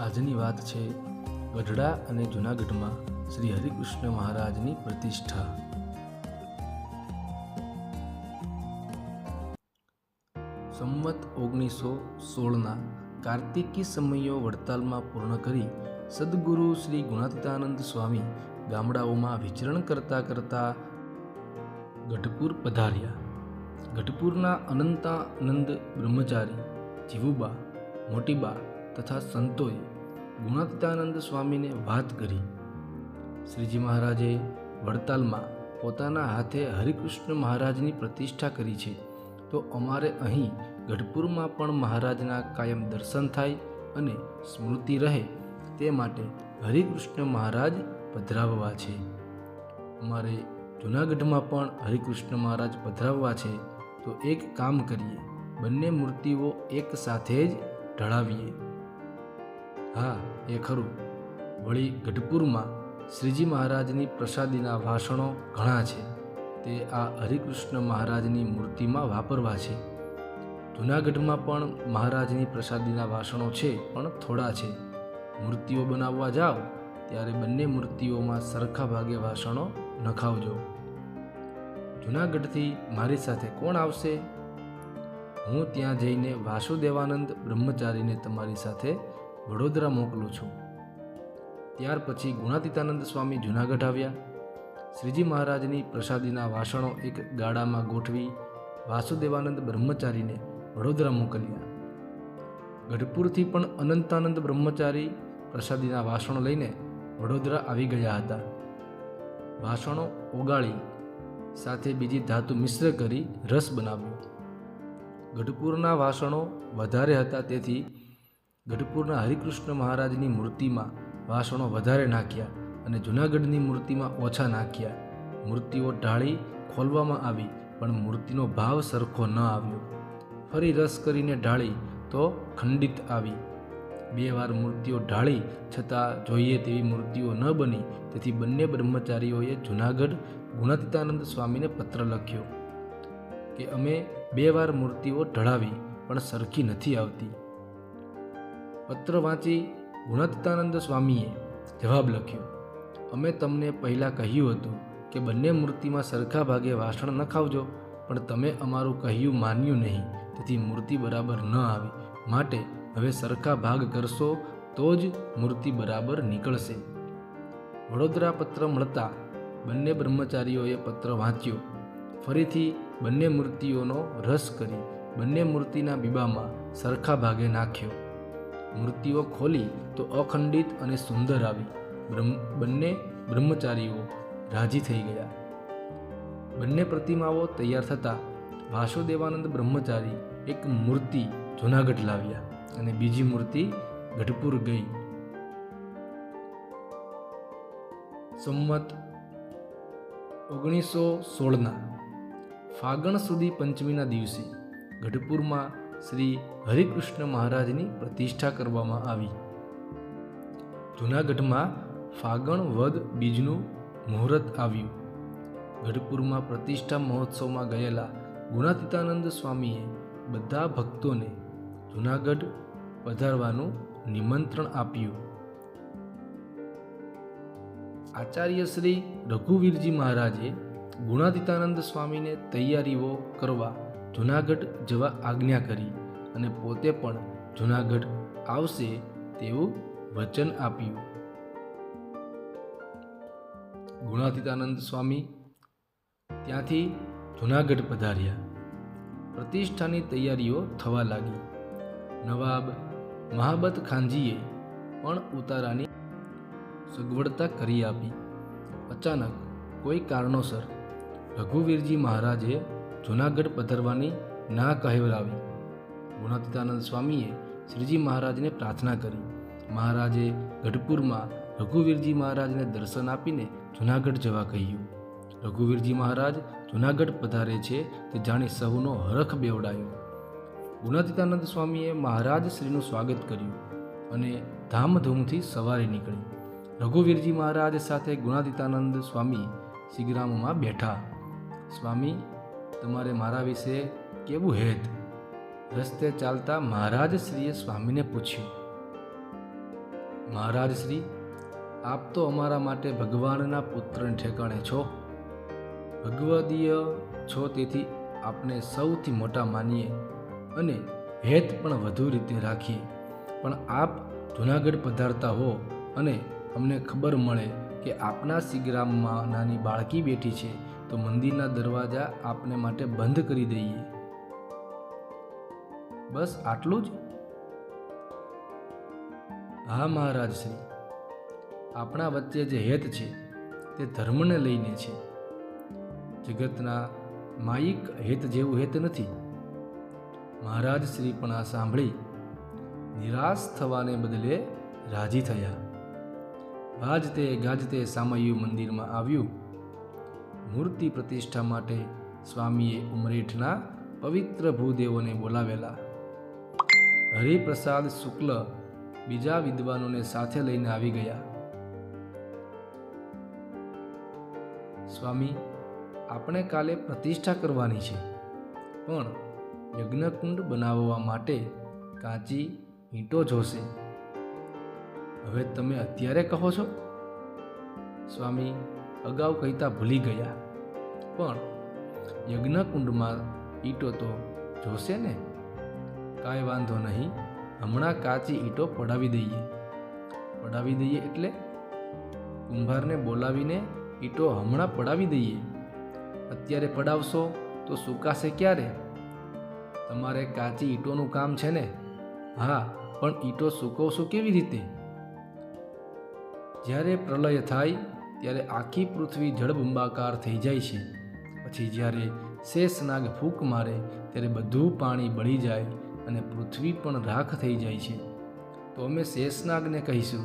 આજની વાત છે ગઢડા અને જૂનાગઢમાં શ્રી હરિકૃષ્ણ મહારાજની પ્રતિષ્ઠા. સંમત ઓગણીસો સોળના કાર્તિકી સમયો વડતાલમાં પૂર્ણ કરી સદગુરુ શ્રી ગુણાતીતાનંદ સ્વામી ગામડાઓમાં વિચરણ કરતા કરતા ગઢપુર પધાર્યા. ગઢપુરના અનંતાનંદ બ્રહ્મચારી જીવુબા, મોટીબા તથા સંતોએ ગુણાતીતાનંદ સ્વામીને વાત કરી. શ્રીજી મહારાજે વડતાલમાં પોતાના હાથે હરિકૃષ્ણ મહારાજની પ્રતિષ્ઠા કરી છે. તો અમારે અહીં ગઢપુરમાં પણ મહારાજના કાયમ દર્શન થાય અને સ્મૃતિ રહે તે માટે હરિકૃષ્ણ મહારાજ પધરાવવા છે. અમારે જૂનાગઢમાં પણ હરિકૃષ્ણ મહારાજ પધરાવવા છે. તો એક કામ કરીએ. બંને મૂર્તિઓ એક સાથે જ ઢળાવીએ. હા, એ ખરું. વળી ગઢપુરમાં શ્રીજી મહારાજની પ્રસાદીના ભાષણો ઘણા છે. તે આ હરિકૃષ્ણ મહારાજની મૂર્તિમાં વાપરવા છે. જૂનાગઢમાં પણ મહારાજની પ્રસાદીના ભાષણો છે, પણ થોડા છે. મૂર્તિઓ બનાવવા જાઓ, ત્યારે બંને મૂર્તિઓમાં સરખા ભાગે ભાષણો નખાવજો. જૂનાગઢથી મારી સાથે કોણ આવશે? હું ત્યાં જઈને વાસુદેવાનંદ બ્રહ્મચારીને તમારી સાથે વડોદરા મોકલું છું. ત્યાર પછી ગુણાતીતાનંદ સ્વામી જૂનાગઢ આવ્યા. શ્રીજી મહારાજની પ્રસાદીના વાસણો એક ગાડામાં ગોઠવી વાસુદેવાનંદ બ્રહ્મચારીને વડોદરા મોકલ્યા. ગઢપુરથી પણ અનંતાનંદ બ્રહ્મચારી પ્રસાદીના વાસણો લઈને વડોદરા આવી ગયા હતા. વાસણો ઓગાળી, સાથે બીજી ધાતુ મિશ્ર કરી રસ બનાવ્યો. ગઢપુરના વાસણો વધારે હતા તેથી ગઢપુરના હરિકૃષ્ણ મહારાજની મૂર્તિમાં વાસણો વધારે નાખ્યા અને જૂનાગઢની મૂર્તિમાં ઓછા નાખ્યા. મૂર્તિઓ ઢાળી ખોલવામાં આવી, પણ મૂર્તિનો ભાવ સરખો ન આવ્યો. ફરી રસ કરીને ઢાળી તો ખંડિત આવી. બે વાર મૂર્તિઓ ઢાળી, છતાં જોઈએ તેવી મૂર્તિઓ ન બની. તેથી બંને બ્રહ્મચારીઓએ જૂનાગઢ ગુણાતીતાનંદ સ્વામીને પત્ર લખ્યો કે અમે બે વાર મૂર્તિઓ ઢળાવી, પણ સરખી નથી આવતી. પત્ર વાંચી ગુણાતીતાનંદ સ્વામીએ જવાબ લખ્યો, અમે તમને પહેલાં કહ્યું હતું કે બંને મૂર્તિમાં સરખા ભાગે વાસણ નખાવજો પણ તમે અમારું કહ્યું માન્યું નહીં, તેથી મૂર્તિ બરાબર ન આવી. માટે હવે સરખા ભાગ કરશો તો જ મૂર્તિ બરાબર નીકળશે. વડોદરા પત્ર મળતા બંને બ્રહ્મચારીઓએ પત્ર વાંચ્યો. ફરીથી બંને મૂર્તિઓનો રસ કરી બંને મૂર્તિના બીબામાં સરખા ભાગે નાખ્યો. મૂર્તિઓ ખોલી તો અખંડિત અને સુંદર આવી. બંને બ્રહ્મચારીઓ રાજી થઈ ગયા. બંને પ્રતિમાઓ તૈયાર થતાં વાસુદેવાનંદ બ્રહ્મચારી એક મૂર્તિ જૂનાગઢ લાવ્યા અને બીજી મૂર્તિ ગઢપુર ગઈ. સંમત ઓગણીસો સોળના ફાગણ સુધી પંચમીના દિવસે ગઢપુરમાં શ્રી હરિકૃષ્ણ મહારાજની પ્રતિષ્ઠા કરવામાં આવી. જૂનાગઢમાં ફાગણ વદ બીજનું મુહૂર્ત આવ્યું. ગઢપુરમાં પ્રતિષ્ઠા મહોત્સવમાં ગયેલા ગુણાતીતાનંદ સ્વામીએ બધા ભક્તોને જૂનાગઢ પધારવાનું નિમંત્રણ આપ્યું. આચાર્ય શ્રી રઘુવીરજી મહારાજે ગુણાતીતાનંદ સ્વામીને તૈયારીઓ કરવા જૂનાગઢ જવા આજ્ઞા કરી અને પોતે પણ જૂનાગઢ આવશે તેવું વચન આપ્યું. ગુણાતીતાનંદ સ્વામી ત્યાંથી જૂનાગઢ પધાર્યા. પ્રતિષ્ઠાની તૈયારીઓ થવા લાગી. નવાબ મહાબત ખાનજીએ પણ ઉતારાની સગવડતા કરી આપી. અચાનક કોઈ કારણોસર રઘુવીરજી મહારાજે જૂનાગઢ પધરવાની ના કહેવરાવી ગુણાતીતાનંદ સ્વામીએ શ્રીજી મહારાજને પ્રાર્થના કરી. મહારાજે ગઢપુરમાં રઘુવીરજી મહારાજને દર્શન આપીને જૂનાગઢ જવા કહ્યું. રઘુવીરજી મહારાજ જૂનાગઢ પધારે છે તે જાણી સહુનો હરખ બેવડાયો. ગુણાતીતાનંદ સ્વામીએ મહારાજ શ્રીનું સ્વાગત કર્યું અને ધામધૂમથી સવારી નીકળી. રઘુવીરજી મહારાજ સાથે ગુણાતીતાનંદ સ્વામી શિગરામમાં બેઠા. સ્વામી તમારે મારા વિશે કેવું હેત? રસ્તે ચાલતા મહારાજ શ્રીએ સ્વામીને પૂછ્યું. મહારાજ શ્રી આપ તો અમારા માટે ભગવાનના પુત્રને ઠેકાણે છો. ભગવદીય છો તેથી આપને સૌથી મોટા માનીએ અને હેત પણ વધુ રીતે રાખીએ. પણ આપ જુનાગઢ પધારતા હો અને અમને ખબર મળે કે આપના શ્રીગ્રામમાં નાની બાળકી બેઠી છે. તો મંદિરના દરવાજા આપને માટે બંધ કરી દઈએ. બસ આટલું જ? હા, મહારાજ શ્રી. આપણા વચ્ચે જે હેત છે, તે ધર્મને લઈને છે. જગતના માયિક હેત જેવું હેત નથી. મહારાજ શ્રી પણ આ સાંભળી નિરાશ થવાને બદલે રાજી થયા. વાજતે ગાજતે સામયું મંદિરમાં આવ્યું. મૂર્તિ પ્રતિષ્ઠા માટે સ્વામીએ ઉમરેઠના પવિત્ર ભૂદેવોને બોલાવેલા. હરિપ્રસાદ શુક્લ બીજા વિદ્વાનોને સાથે લઈને આવી ગયા. સ્વામી, આપણે કાલે પ્રતિષ્ઠા કરવાની છે, પણ યજ્ઞકુંડ બનાવવા માટે કાચી ઈંટો જોશે. હવે તમે અત્યારે કહો છો? સ્વામી, અગાઉ કહીતા ભૂલી ગયા. પણ યજ્ઞકુંડમાં ઈંટો તો જોશે ને? કાંઈ વાંધો નહીં, હમણાં કાચી ઈંટો પડાવી દઈએ. પડાવી દઈએ એટલે? કુંભારને બોલાવીને ઈંટો હમણાં પડાવી દઈએ. અત્યારે પડાવશો તો સુકાશે ક્યારે? તમારે કાચી ઈંટોનું કામ છે ને? હા, પણ ઈંટો સૂકવશો કેવી રીતે? જ્યારે પ્રલય થાય, ત્યારે આખી પૃથ્વી જળબંબાકાર થઈ જાય છે. પછી જ્યારે શેષનાગ ફૂંક મારે, ત્યારે બધું પાણી બળી જાય અને પૃથ્વી પણ રાખ થઈ જાય છે. તો અમે શેષનાગને કહીશું,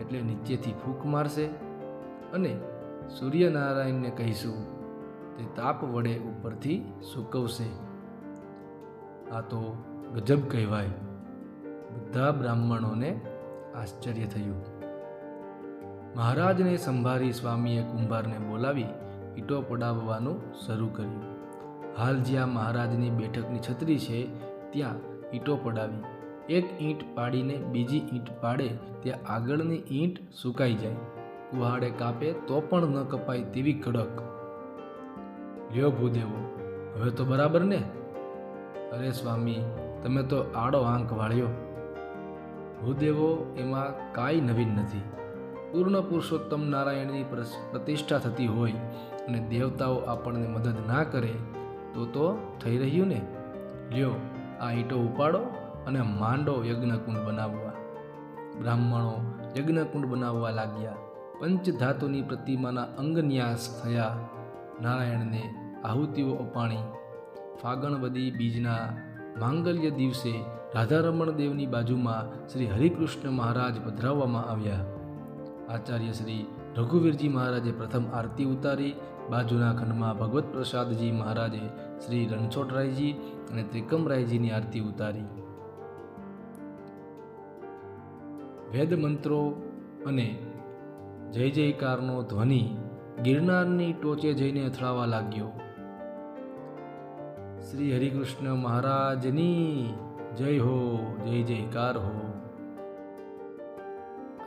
એટલે નીચેથી ફૂંક મારશે અને સૂર્યનારાયણને કહીશું, તે તાપ વડે ઉપરથી સૂકવશે. આ તો ગજબ કહેવાય. બધા બ્રાહ્મણોને આશ્ચર્ય થયું. મહારાજને સંભારી સ્વામીએ કુંભારને બોલાવી ઈંટો પડાવવાનું શરૂ કર્યું. હાલ જ્યાં મહારાજની બેઠકની છત્રી છે, ત્યાં ઈંટો પડાવી. એક ઈંટ પાડીને બીજી ઈંટ પાડે, ત્યાં આગળની ઈંટ સુકાઈ જાય. કુહાડે કાપે તો પણ ન કપાય તેવી કડક. લ્યો ભૂદેવો, હવે તો બરાબર ને? અરે સ્વામી, તમે તો આડો આંક વાળ્યો. ભૂદેવો, એમાં કાંઈ નવીન નથી. પૂર્ણ પુરુષોત્તમ નારાયણની પ્રતિષ્ઠા થતી હોય અને દેવતાઓ આપણને મદદ ના કરે, તો તો થઈ રહ્યું ને? લ્યો, આ ઈંટો ઉપાડો અને માંડો યજ્ઞકુંડ બનાવવા. બ્રાહ્મણો યજ્ઞકુંડ બનાવવા લાગ્યા. પંચધાતુની પ્રતિમાના અંગન્યાસ થયા. નારાયણને આહુતિઓ અપાણી. ફાગણવદી બીજના માંગલ્ય દિવસે રાધારમણ દેવની બાજુમાં શ્રી હરિકૃષ્ણ મહારાજ પધરાવવામાં આવ્યા. આચાર્ય શ્રી રઘુવીરજી મહારાજે પ્રથમ આરતી ઉતારી. બાજુના ખંડમાં ભગવત પ્રસાદજી મહારાજે શ્રી રણછોડરાયજી અને ત્રિકમરાયજીની આરતી ઉતારી. વેદ મંત્રો અને જય જયકારનો ધ્વનિ ગિરનારની ટોચે જઈને અથડાવા લાગ્યો. શ્રી હરિકૃષ્ણ મહારાજની જય હો, જય જયકાર હો.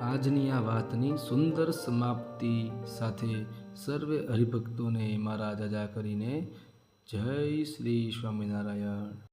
આજની આ વાતની સુંદર સમાપ્તિ સાથે સર્વે હરિભક્તોને મારા જજા કરીને જય શ્રી સ્વામિનારાયણ.